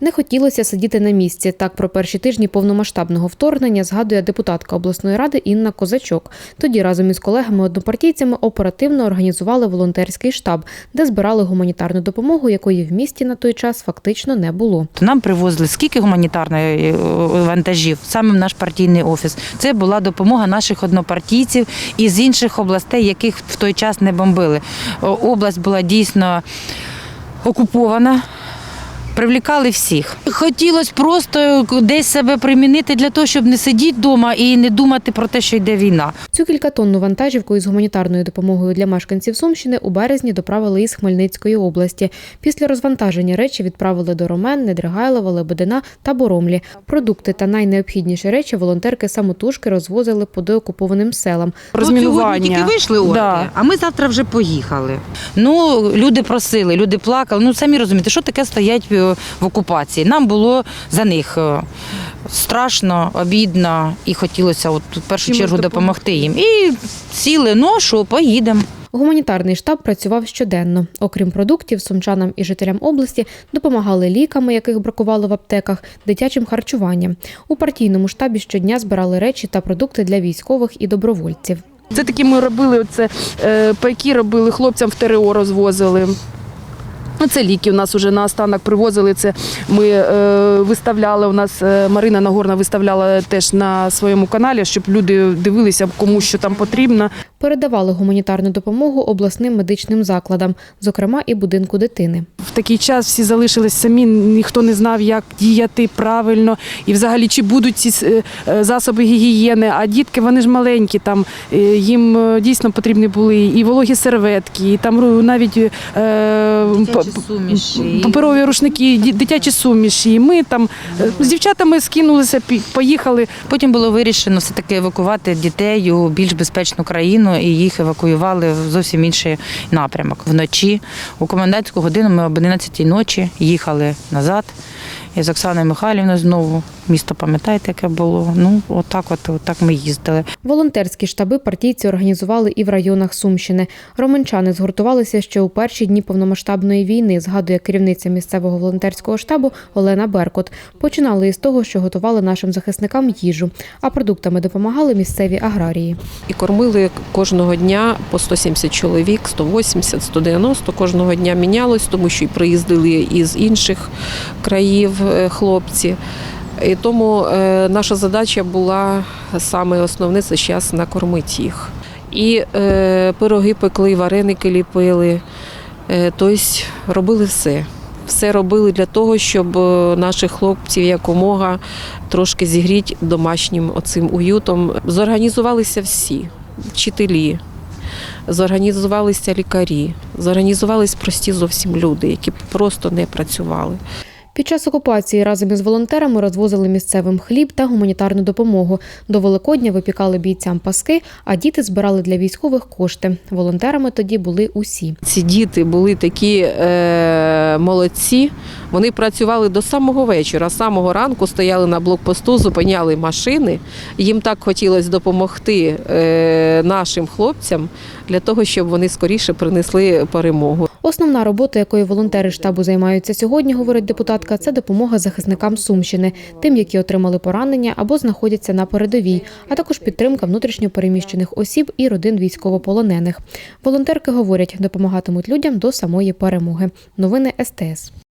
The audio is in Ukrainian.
Не хотілося сидіти на місці. Так про перші тижні повномасштабного вторгнення згадує депутатка обласної ради Інна Козачок. Тоді разом із колегами-однопартійцями оперативно організували волонтерський штаб, де збирали гуманітарну допомогу, якої в місті на той час фактично не було. Нам привозили скільки гуманітарної е, вантажів саме в наш партійний офіс. Це була допомога наших однопартійців із інших областей, яких в той час не бомбили. Область була дійсно окупована. Привлікали всіх. Хотілося просто десь себе примінити для того, щоб не сидіти вдома і не думати про те, що йде війна. Цю кількатонну вантажівку із гуманітарною допомогою для мешканців Сумщини у березні доправили із Хмельницької області. Після розвантаження речі відправили до Ромен, Недригайлова, Лебедина та Боромлі. Продукти та найнеобхідніші речі волонтерки самотужки розвозили по деокупованим селам. розмінування. Тільки вийшли орки, Да. а ми завтра вже поїхали. Ну, люди просили, люди плакали. Ну, самі розумієте, що таке стоять е, в окупації. Нам було за них е, страшно, обідно і хотілося от, в першу Чимось чергу допомогти їм. І сіли, ну що, поїдемо. Гуманітарний штаб працював щоденно. Окрім продуктів, сумчанам і жителям області допомагали ліками, яких бракувало в аптеках, дитячим харчуванням. У партійному штабі щодня збирали речі та продукти для військових і добровольців. Це такі ми робили, оце, е, пайки робили, хлопцям в ТРО розвозили. Ну, Це ліки у нас вже на останок привозили. Це ми е, виставляли. У нас е, Марина Нагорна виставляла теж на своєму каналі, щоб люди дивилися, кому що там потрібно. Передавали гуманітарну допомогу обласним медичним закладам, зокрема і будинку дитини. В такий час всі залишились самі, ніхто не знав, як діяти правильно, і взагалі чи будуть ці е, е, засоби гігієни. А дітки вони ж маленькі, там їм дійсно потрібні були і вологі серветки, і там навіть е, суміші. паперові рушники, ді- дитячі суміші. Ми там е, з дівчатами скинулися, пі- поїхали. Потім було вирішено все-таки евакувати дітей у більш безпечну країну і їх евакуювали в зовсім інший напрямок. Вночі у комендантську годину ми об 11 ночі їхали назад. І з Оксаною Михайлівною знову місто пам'ятаєте, яке було. Ну, отак, от, отак ми їздили. Волонтерські штаби партійці організували і в районах Сумщини. Романчани згуртувалися ще у перші дні повномасштабної війни, згадує керівниця місцевого волонтерського штабу Олена Беркут. Починали із того, що готували нашим захисникам їжу, а продуктами допомагали місцеві аграрії. І кормили кожного дня по 170 чоловік, 180, 190 кожного дня мінялось, тому що й приїздили із інших країв хлопці. І тому е, наша задача була саме основне це зараз накормити їх. І е, пироги пекли, вареники ліпили, е, тобто робили все. Все робили для того, щоб е, наших хлопців якомога трошки зігріти домашнім оцим уютом. Зорганізувалися всі вчителі, зорганізувалися лікарі, зорганізувалися прості зовсім люди, які просто не працювали. Під час окупації разом із волонтерами розвозили місцевим хліб та гуманітарну допомогу. До Великодня випікали бійцям паски, а діти збирали для військових кошти. Волонтерами тоді були усі. Ці діти були такі е, молодці. Вони працювали до самого вечора. З самого ранку стояли на блокпосту, зупиняли машини. Їм так хотілося допомогти е, нашим хлопцям для того, щоб вони скоріше принесли перемогу. Основна робота, якою волонтери штабу займаються сьогодні, говорить депутатка, це допомога захисникам Сумщини, тим, які отримали поранення або знаходяться на передовій, а також підтримка внутрішньо переміщених осіб і родин військовополонених. Волонтерки говорять, допомагатимуть людям до самої перемоги. Новини СТС.